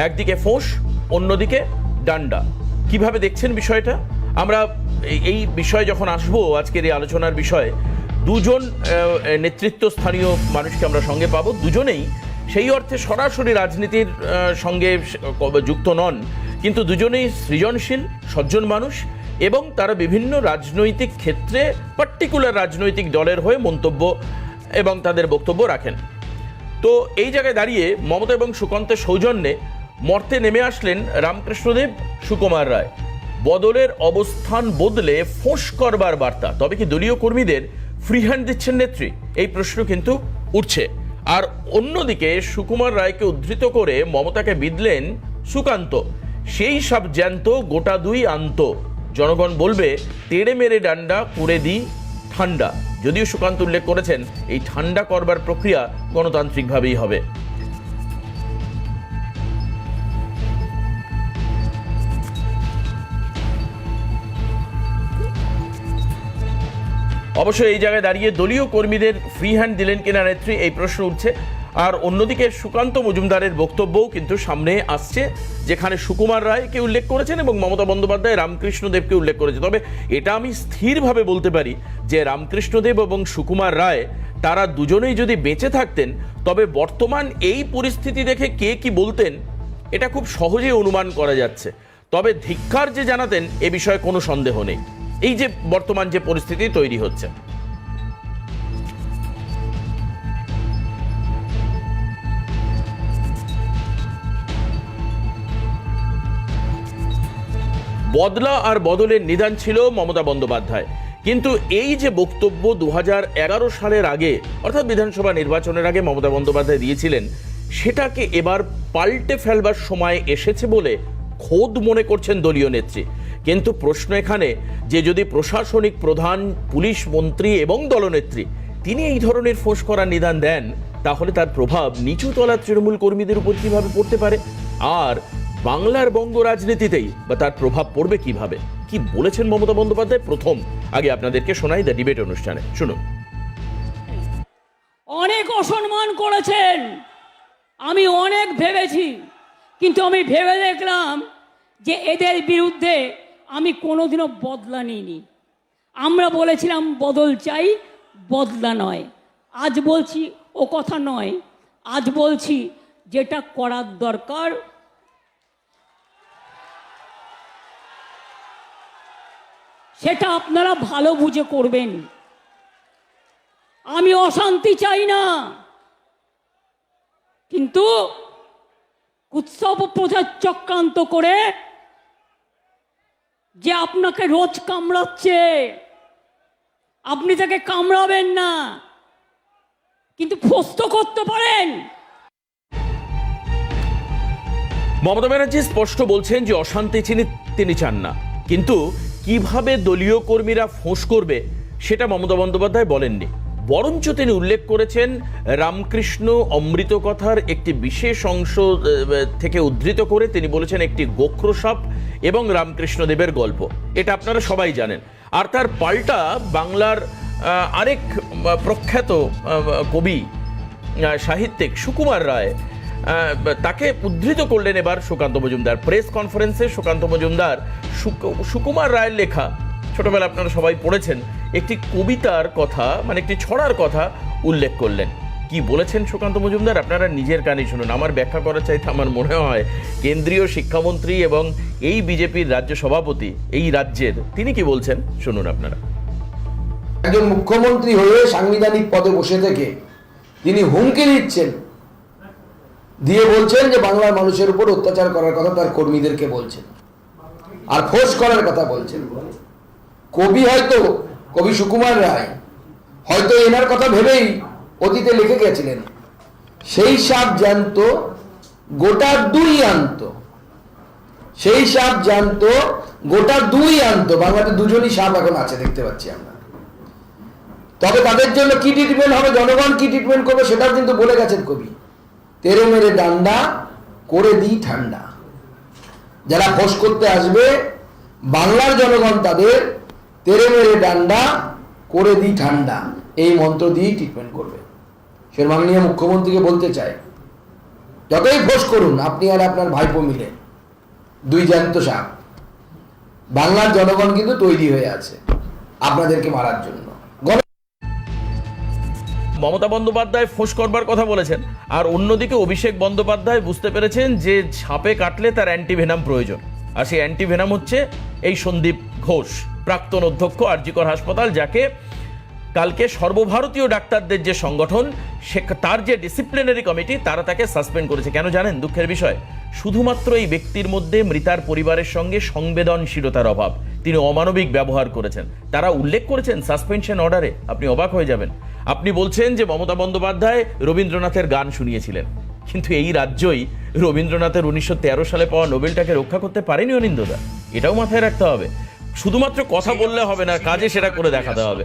একদিকে ফোঁস, অন্যদিকে ডান্ডা। কীভাবে দেখছেন বিষয়টা? আমরা এই- বিষয়ে যখন আসব, আজকের এই আলোচনার বিষয়ে, দুজন নেতৃত্ব স্থানীয় মানুষকে আমরা সঙ্গে পাবো। দুজনেই সেই অর্থে সরাসরি রাজনীতির সঙ্গে যুক্ত নন। কিন্তু দুজনেই সৃজনশীল, সজ্জন মানুষ এবং তারা বিভিন্ন রাজনৈতিক ক্ষেত্রে পার্টিকুলার রাজনৈতিক দলের হয়ে মন্তব্য এবং তাদের বক্তব্য রাখেন। তো এই জায়গায় দাঁড়িয়ে মমতা এবং সুকান্তের সৌজন্যে মর্তে নেমে আসলেন রামকৃষ্ণদেব সুকুমার রায়। বদলের অবস্থান বদলে ফোঁস করবার বার্তা। তবে কি দলীয় কর্মীদের ফ্রি হ্যান্ড দিচ্ছেন নেত্রী? এই প্রশ্ন কিন্তু উঠছে। আর অন্যদিকে সুকুমার রায়কে উদ্ধৃত করে মমতাকে বিদলেন সুকান্ত। সেই সব জ্যান্ত, গোটা দুই আন্ত। জনগণ বলবে, তেড়ে মেরে ডান্ডা করে দিই ঠান্ডা। যদিও সুকান্ত উল্লেখ করেছেন, এই ঠান্ডা করবার প্রক্রিয়া গণতান্ত্রিকভাবেই হবে। অবশ্য এই জায়গায় দাঁড়িয়ে দলীয় কর্মীদের ফ্রি হ্যান্ড দিলেন কিনা নেত্রী, এই প্রশ্ন উঠছে। আর অন্যদিকে সুকান্ত মজুমদারের বক্তব্যও কিন্তু সামনে আসছে, যেখানে সুকুমার রায়কে উল্লেখ করেছেন এবং মমতা বন্দ্যোপাধ্যায় রামকৃষ্ণ দেবকে উল্লেখ করেছে তবে এটা আমি স্থিরভাবে বলতে পারি যে রামকৃষ্ণদেব এবং সুকুমার রায়, তারা দুজনেই যদি বেঁচে থাকতেন, তবে বর্তমান এই পরিস্থিতি দেখে কে কি বলতেন, এটা খুব সহজেই অনুমান করা যাচ্ছে। তবে ধিক্কার যে জানাতেন, এ বিষয়ে কোনো সন্দেহ নেই। এই যে বর্তমান যে পরিস্থিতি তৈরি হচ্ছে। বদলা আর বদলের নিদান ছিল মমতা বন্দ্যোপাধ্যায়। কিন্তু এই যে বক্তব্য দু হাজার এগারো সালের আগে, অর্থাৎ বিধানসভা নির্বাচনের আগে মমতা বন্দ্যোপাধ্যায় দিয়েছিলেন, সেটাকে এবার পাল্টে ফেলবার সময় এসেছে বলে খোদ মনে করছেন দলীয় নেত্রী। কিন্তু প্রশ্ন এখানে যে যদি প্রশাসনিক প্রধান, পুলিশ মন্ত্রী এবং দলনেত্রী তিনি এই ধরনের ফোঁস করার নিদান দেন, তাহলে তার প্রভাব নিচু তলার তৃণমূল কর্মীদের উপর কীভাবে পড়তে পারে? আর বাংলার বঙ্গ রাজনীতিতেই বা তার প্রভাব পড়বে কীভাবে? কি বলেছেন মমতা বন্দ্যোপাধ্যায়? প্রথম আগে আপনাদেরকে শোনাই দ্য ডিবেট অনুষ্ঠানে। শুনুন। অনেক অসম্মান করেছেন। আমি অনেক ভেবেছি, কিন্তু আমি ভেবে দেখলাম যে এদের বিরুদ্ধে আমি কোনোদিনও বদলা নিইনি। আমরা বলেছিলাম, বদল চাই, বদলা নয়। আজ বলছি, ও কথা নয়। আজ বলছি, যেটা করার দরকার, সেটা আপনারা ভালো বুঝে করবেন। আমি অশান্তি চাই না। কিন্তু উৎসব প্রচার চক্রান্ত করে যে আপনাকে রোজ কামড়াচ্ছে। আপনি তাকে কামড়াবেন না। কিন্তু ফস্ত করতে পারেন। মমতা ব্যানার্জি স্পষ্ট বলছেন যে অশান্তি তিনি তিনি চান না। কিন্তু কীভাবে দলীয় কর্মীরা ফোঁস করবে, সেটা মমতা বন্দ্যোপাধ্যায় বলেননি। বরঞ্চ তিনি উল্লেখ করেছেন রামকৃষ্ণ অমৃত কথার একটি বিশেষ অংশ থেকে উদ্ধৃত করে তিনি বলেছেন একটি গোখ্র সাপ এবং রামকৃষ্ণ দেবের গল্প। এটা আপনারা সবাই জানেন। আর তার পাল্টা বাংলার আরেক প্রখ্যাত কবি সাহিত্যিক সুকুমার রায় তাকে উদ্ধৃত করলেন এবার সুকান্ত মজুমদার। প্রেস কনফারেন্সে সুকান্ত মজুমদার সুক- সুকুমার রায়ের লেখা ছোটবেলা আপনারা সবাই পড়েছেন, একটি কবিতার কথা মানে একটি ছড়ার কথা উল্লেখ করলেন। কি বলেছেন সুকান্ত মজুমদার? আপনারা নিজের কানে শুনুন। আমার ব্যাখ্যা করার চাইতে আমার মনে হয়, কেন্দ্রীয় শিক্ষামন্ত্রী এবং এই বিজেপির রাজ্য সভাপতি, এই রাজ্যের, তিনি কি বলছেন? শুনুন আপনারা। একজন মুখ্যমন্ত্রী হয়ে সাংবিধানিক পদে বসে থেকে তিনি হুমকি দিচ্ছেন। দিয়ে বলছেন যে বাংলার মানুষের উপর অত্যাচার করার কথা তার কর্মীদেরকে বলছেন। আর ফোর্স করার কথা বলছেন। কবি হয়তো, কবি সুকুমার রায়, হয়তো এনার কথা ভেবেই অতীতে লিখে গেছিলেন। সেই সাপ জ্যান্ত, গোটা দুই আনত। সেই সাপ জ্যান্ত, গোটা দুই আনত। বাংলাতে দুজনই সাপ এখন আছে, দেখতে পাচ্ছি আমরা। তবে তাদের জন্য কি ট্রিটমেন্ট হবে, জনগণ কি ট্রিটমেন্ট করবে, সেটাও কিন্তু বলে গেছেন কবি। তেরে মেরে ডান্ডা, করে দিই ঠান্ডা। যারা ফোস করতে আসবে, বাংলার জনগণ তাদের তেরে মেরে ডান্ডা, করে দিই ঠান্ডা। এই মন্ত্র দিয়েই ট্রিটমেন্ট করবে। সে মাননীয় মুখ্যমন্ত্রীকে বলতে চায় যতই ফোঁস করুন, আপনি আর আপনার ভাইপো মিলে, দুই জ্যান্ত সাপ, বাংলার জনগণ কিন্তু তৈরি হয়ে আছে আপনাদেরকে মারার জন্য। মমতা বন্দ্যোপাধ্যায় ফোঁস করবার কথা বলেছেন, আর অন্যদিকে অভিষেক বন্দ্যোপাধ্যায় বুঝতে পেরেছেন যে সাপে কাটলে তার অ্যান্টিভেনাম প্রয়োজন। আর সেই অ্যান্টিভেনাম হচ্ছে এই সন্দীপ ঘোষ, প্রাক্তন অধ্যক্ষ আরজিকর হাসপাতাল, যাকে কালকে সর্বভারতীয় ডাক্তারদের যে সংগঠন, সে তার যে ডিসিপ্লিনারি কমিটি তারা তাকে সাসপেন্ড করেছে। কেন জানেন? দুঃখের বিষয়। শুধুমাত্র এই ব্যক্তির মধ্যে মৃতার পরিবারের সঙ্গে সংবেদনশীলতার অভাব। তিনি অমানবিক ব্যবহার করেছেন। তারা উল্লেখ করেছেন সাসপেনশন অর্ডারে আপনি অবাক হয়ে যাবেন। আপনি বলছেন যে মমতা বন্দ্যোপাধ্যায় রবীন্দ্রনাথের গান শুনিয়েছিলেন। কিন্তু এই রাজ্যই রবীন্দ্রনাথের উনিশশো তেরো সালে পাওয়া নোবেলটাকে রক্ষা করতে পারেনি অনিন্দদা এটাও মাথায় রাখতে হবে। শুধুমাত্র কথা বললে হবে না, কাজে সেটা করে দেখাতে হবে।